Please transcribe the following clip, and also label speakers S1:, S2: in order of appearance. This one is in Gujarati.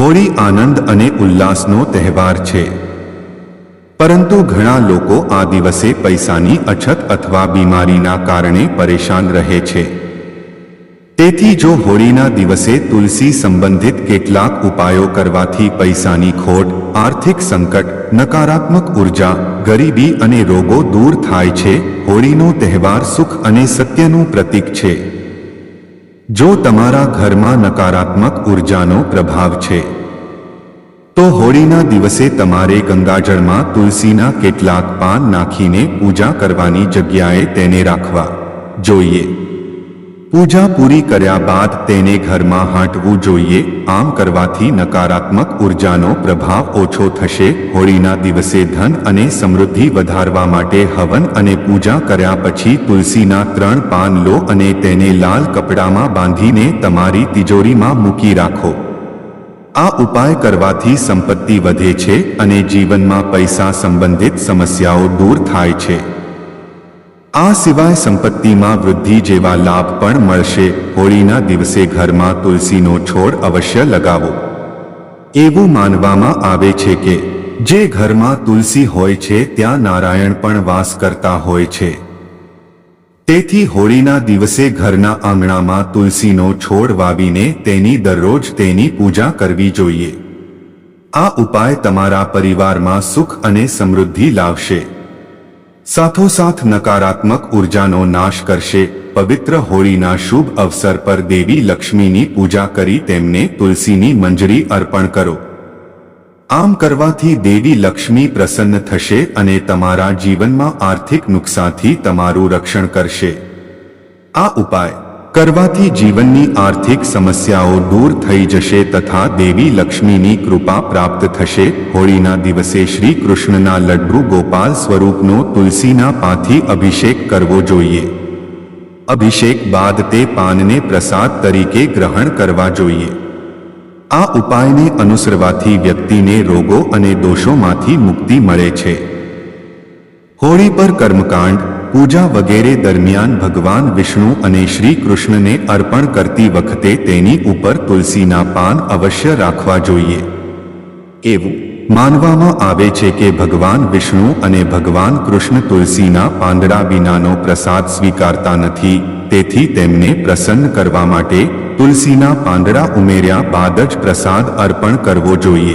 S1: હોળી આનંદ અને ઉલ્લાસનો તહેવાર છે. પરંતુ ઘણા લોકો આ દિવસે પૈસાની અછત અથવા બીમારીના કારણે પરેશાન રહે છે. તેથી જો હોળીના દિવસે તુલસી સંબંધિત કેટલાક ઉપાયો કરવાથી પૈસાની ખોટ, આર્થિક સંકટ, નકારાત્મક ઊર્જા, ગરીબી અને રોગો દૂર થાય છે, હોળીનો તહેવાર સુખ અને સત્યનું પ્રતીક છે. જો તમારા ઘરમાં નકારાત્મક ઉર્જાનો પ્રભાવ છે, તો હોળીના દિવસે તમારે ગંગાજળમાં તુલસીના કેટલાક પાન નાખીને પૂજા કરવાની જગ્યાએ તેને રાખવા જોઈએ. પૂજા પૂરી કર્યા બાદ તેને ઘરમાં હાંટવું જોઈએ. આમ કરવાથી નકારાત્મક ઉર્જાનો પ્રભાવ ઓછો થશે. હોળીના દિવસે ધન અને સમૃદ્ધિ વધારવા માટે હવન અને પૂજા કર્યા પછી તુલસીના ત્રણ પાન લો અને તેને લાલ કપડામાં બાંધીને તમારી તિજોરીમાં મૂકી રાખો. આ ઉપાય કરવાથી સંપત્તિ વધે છે અને જીવનમાં પૈસા સંબંધિત સમસ્યાઓ દૂર થાય છે. આ સિવાય સંપત્તિમાં વૃદ્ધિ જેવા લાભ પણ મળશે. હોળીના દિવસે ઘરમાં તુલસીનો છોડ અવશ્ય લગાવો. એવું માનવામાં આવે છે કે, જે ઘરમાં તુલસી હોય છે ત્યાં નારાયણ પણ વાસ કરતા હોય છે. તેથી હોળીના દિવસે ઘરના આંગણામાં તુલસીનો છોડ વાવીને તેની દરરોજ તેની પૂજા કરવી જોઈએ. આ ઉપાય તમારા પરિવારમાં સુખ અને સમૃદ્ધિ લાવશે. સાથોસાથ નકારાત્મક ઉર્જાનો નાશ કરશે. પવિત્ર હોળીના શુભ અવસર પર દેવી લક્ષ્મીની પૂજા કરી તેમને તુલસીની મંજરી અર્પણ કરો. આમ કરવાથી દેવી લક્ષ્મી પ્રસન્ન થશે અને તમારા જીવનમાં આર્થિક નુકસાનથી તમારું રક્ષણ કરશે. આ ઉપાય કરવાથી જીવનની આર્થિક સમસ્યાઓ દૂર થઈ જશે તથા દેવી લક્ષ્મીની કૃપા પ્રાપ્ત થશે. હોળીના દિવસે શ્રી કૃષ્ણના લડ્ડુ ગોપાલ સ્વરૂપનો તુલસીના પાથી અભિષેક કરવો જોઈએ. અભિષેક બાદ તે પાનને પ્રસાદ તરીકે ગ્રહણ કરવા જોઈએ. આ ઉપાયને અનુસરવાથી વ્યક્તિને રોગો અને દોષોમાંથી મુક્તિ મળે છે. હોળી પર કર્મકાંડ પૂજા વગેરે દરમિયાન ભગવાન વિષ્ણુ અને શ્રી કૃષ્ણને અર્પણ કરતી વખતે તેની ઉપર તુલસીના પાન અવશ્ય રાખવા જોઈએ. એવું માનવામાં આવે છે કે ભગવાન વિષ્ણુ અને ભગવાન કૃષ્ણ તુલસીના પાંદડા વિનાનો પ્રસાદ સ્વીકારતા નથી, તેથી તેમને પ્રસન્ન કરવા માટે તુલસીના પાંદડા ઉમેર્યા બાદ જ પ્રસાદ અર્પણ કરવો જોઈએ.